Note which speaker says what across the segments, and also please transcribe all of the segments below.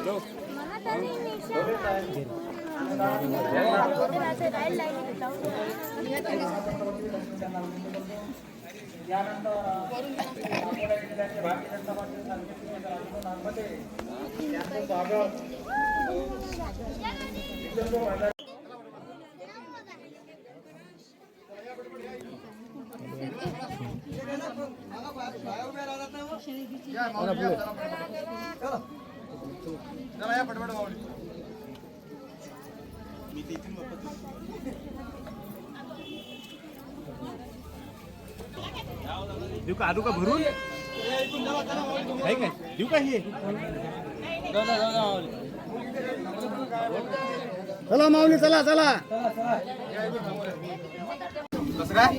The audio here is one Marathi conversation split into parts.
Speaker 1: हॅलो देऊ का? आलू का भरून? आहे काय? देऊ का हे?
Speaker 2: चला माऊली चला चला.
Speaker 1: कसं काय?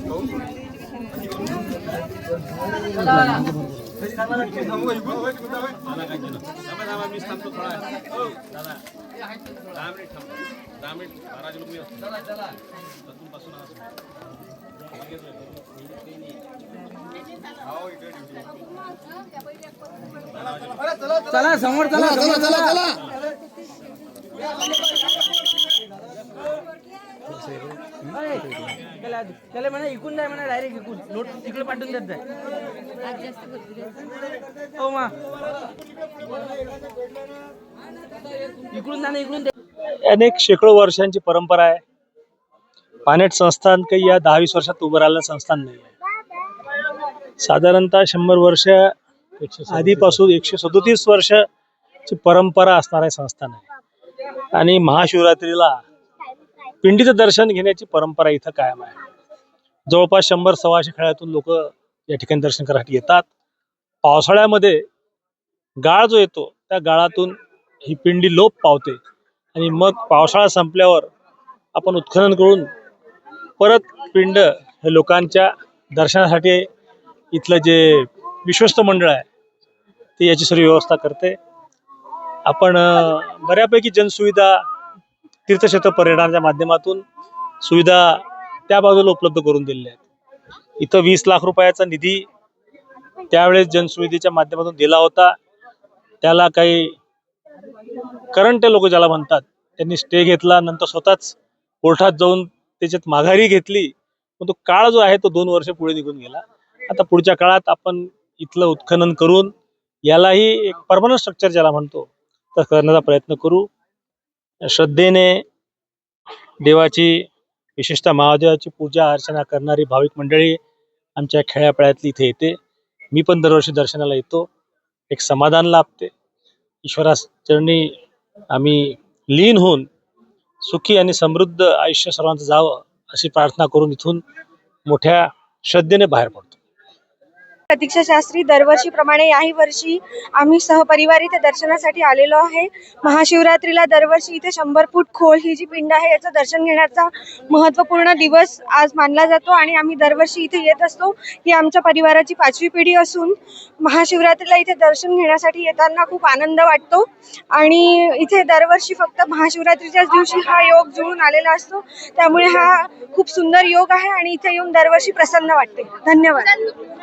Speaker 2: चला समोर चला चला चला. चला.
Speaker 3: त्याला म्हणा इकून जाय म्हणा डायरेक्ट इकून. नोट तिकडे पाठवून देत जाय. हो मा. इकडून जाणं इकडून
Speaker 4: अनेक शेकडो वर्षांची परंपरा आहे. पानेट संस्थान काही या दहावीस वर्षात उभं राहिलं संस्थान नाही आहे. साधारणतः शंभर वर्ष आधीपासून एकशे सदोतीस वर्षाची परंपरा असणार संस्थान आहे. आणि महाशिवरात्रीला पिंडीचं दर्शन घेण्याची परंपरा इथं कायम आहे. जवळपास शंभर सव्वाशे खेळातून लोक या ठिकाणी दर्शन करायसाठी येतात. पावसाळ्यामध्ये गाळ जो येतो त्या गाळातून ही पिंडी लोप पावते. आणि मग पावसाळा संपल्यावर आपण उत्खनन करून परत पिंड हे लोकांच्या दर्शनासाठी इथलं जे विश्वस्त मंडळ आहे ते याची सर्व व्यवस्था करते. आपण बऱ्यापैकी जनसुविधा तीर्थक्षेत्र पर्यटनाच्या माध्यमातून सुविधा त्या बाजूला उपलब्ध करून दिलेल्या आहेत. इथं वीस लाख रुपयाचा निधी त्यावेळेस जनसुविधेच्या माध्यमातून दिला होता. त्याला काही करंट लोक ज्याला म्हणतात त्यांनी स्टे घेतला नंतर स्वतःच कोर्टात जाऊन त्याच्यात माघारी घेतली. पण तो काळ जो आहे तो दोन वर्ष पुढे निघून गेला. आता पुढच्या काळात आपण इथलं उत्खनन करून यालाही एक परमनंट स्ट्रक्चर ज्याला म्हणतो तर करण्याचा प्रयत्न करू. श्रद्धेने देवाची विशेषतः महादेवाची पूजा अर्चना करणारी भाविक मंडळी आमच्या खेड्यापाड्यातली इथे येते. मी पण दरवर्षी दर्शनाला येतो. एक समाधान लाभते. ईश्वराचरणी आम्ही लीन होऊन सुखी आणि समृद्ध आयुष्य सर्वांचं जावं अशी प्रार्थना करून इथून मोठ्या श्रद्धेने बाहेर पडतो.
Speaker 5: प्रतीक्षा शास्त्री दरवर्षीप्रमाणे याही वर्षी आम्ही सहपरिवार इथे दर्शनासाठी आलेलो आहे. महाशिवरात्रीला दरवर्षी इथे शंभर फूट खोल ही जी पिंड आहे याचं दर्शन घेण्याचा महत्त्वपूर्ण दिवस आज मानला जातो आणि आम्ही दरवर्षी इथे येत असतो. ही आमच्या परिवाराची पाचवी पिढी असून महाशिवरात्रीला इथे दर्शन घेण्यासाठी येताना खूप आनंद वाटतो. आणि इथे दरवर्षी फक्त महाशिवरात्रीच्याच दिवशी हा योग जुळून आलेला असतो. त्यामुळे हा खूप सुंदर योग आहे आणि इथे येऊन दरवर्षी प्रसन्न वाटते. धन्यवाद.